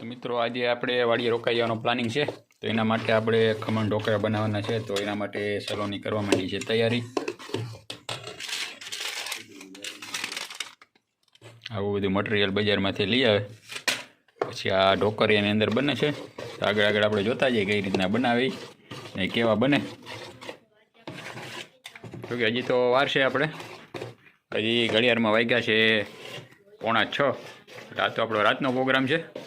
તો મિત્રો, આજે આપણે વાડીએ રોકાઈ જવાનો પ્લાનિંગ છે. તો એના માટે આપણે ખમણ ઢોકળા બનાવવાના છે. તો એના માટે સલોની કરવા માંડી છે તૈયારી. આવું બધું મટીરિયલ બજારમાંથી લઈ આવે. પછી આ ઢોકર એની અંદર બને છે. આગળ આગળ આપણે જોતા જઈએ કઈ રીતના બનાવી ને કેવા બને. તો કે હજી તો વાર છે આપણે. હજી ઘડિયાળમાં વાગ્યા છે પોણા છ. રાત તો આપણો રાતનો પ્રોગ્રામ છે.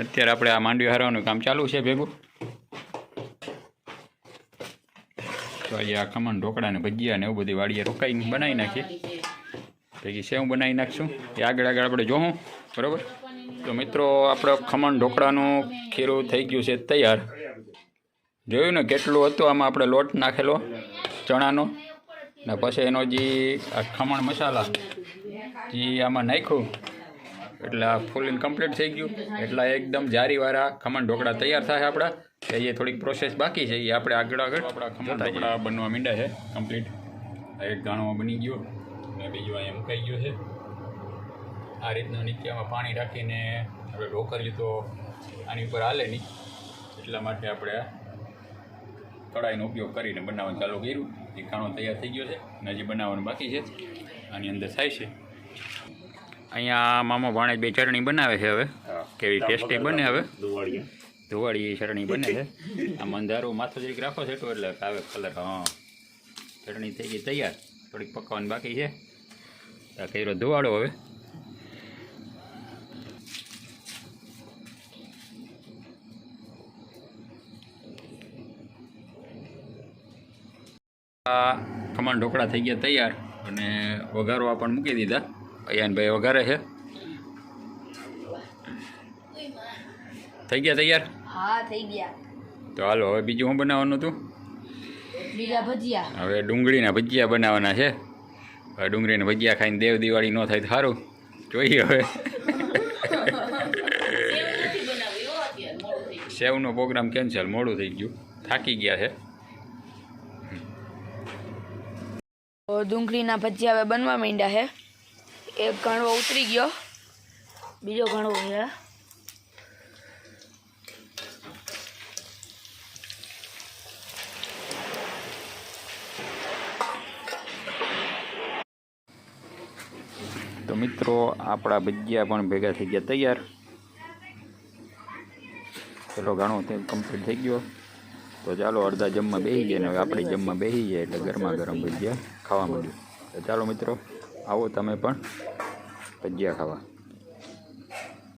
અત્યારે આપણે આ માંડવી હારવાનું કામ ચાલુ છે ભેગું. તો આજે આ ખમણ ઢોકળા ને ભજીયા ને એવું બધી વાડીએ રોકાઈને બનાવી નાખીએ. પછી સેવ બનાવી નાખશું? એ આગળ આગળ આપણે જોઉં બરાબર? તો મિત્રો, આપણો ખમણ ઢોકળાનું ખીરું થઈ ગયું છે તૈયાર. જોયું ને કેટલું હતું? આમાં આપણે લોટ નાખેલો, ચણાનો. ને પછી એનો જે આ ખમણ મસાલા જે આમાં નાખ્યું. એટલે આ ફૂલ કમ્પ્લીટ થઈ ગયું. એટલે એકદમ જારીવાળા ખમણ ઢોકળા તૈયાર થાય આપણા. એ એ થોડીક પ્રોસેસ બાકી છે એ આપણે આગળ આગળ આપણા ખમણ ઢોકળા બનવા માંડ્યા છે કમ્પ્લીટ એક ગાણો બની ગયો. અને બીજું અહીંયા મુકાઈ ગયો છે. આ રીતનું નીચેમાં પાણી રાખીને આપણે ઢોકરીએ તો આની ઉપર હાલે નહીં. એટલા માટે આપણે આ કઢાઈનો ઉપયોગ કરીને બનાવવાનું ચાલુ કર્યું. એ ખાણો તૈયાર થઈ ગયો છે અને હજી બનાવવાનું બાકી છે. આની અંદર થાય છે. અહીંયા મામા ભાણે બે ચટણી બનાવે છે હવે. કેવી ટેસ્ટી બને હવે. ધોવાળી ચટણી બને છે. આ મંધારું માથું જરીક રાખો છે તો એટલે આવે કલર હા. ચટણી થઈ ગઈ તૈયાર. થોડીક પકાવવાની બાકી છે. આ કર્યો ધોવાળો હવે. આ ખમણ ઢોકળા થઈ ગયા તૈયાર. અને વઘારો પણ મૂકી દીધા. અયાનભાઈ વઘારે છે. થઈ ગયા તૈયાર? હા થઈ ગયા. તો હાલો હવે બીજું શું બનાવવાનું હતું? ભજીયા. હવે ડુંગળીના ભજીયા બનાવવાના છે. હવે ડુંગળીના ભજીયા ખાઈને દેવ દિવાળી ન થાય તો સારું. જોઈએ હવે. સેવનો પ્રોગ્રામ કેન્સલ મોડું થઈ ગયું. થાકી ગયા છે. ડુંગળીના ભજીયા હવે બનવા માંડ્યા છે. એક ઘણવો ઉતરી ગયો. બીજો ઘણવો છે. તો મિત્રો, આપણા ભજીયા પણ ભેગા થઈ ગયા તૈયાર. ચલો ઘણો તે કમ્પ્લીટ થઈ ગયો. તો ચાલો, અડધા જમવા બેસી ગયા ને હવે આપણે જમવા બેસી ગયા એટલે ગરમા ગરમ ભજીયા ખાવા મળ્યું તો ચાલો મિત્રો આવો તમે પણ ભજીયા ખાવા.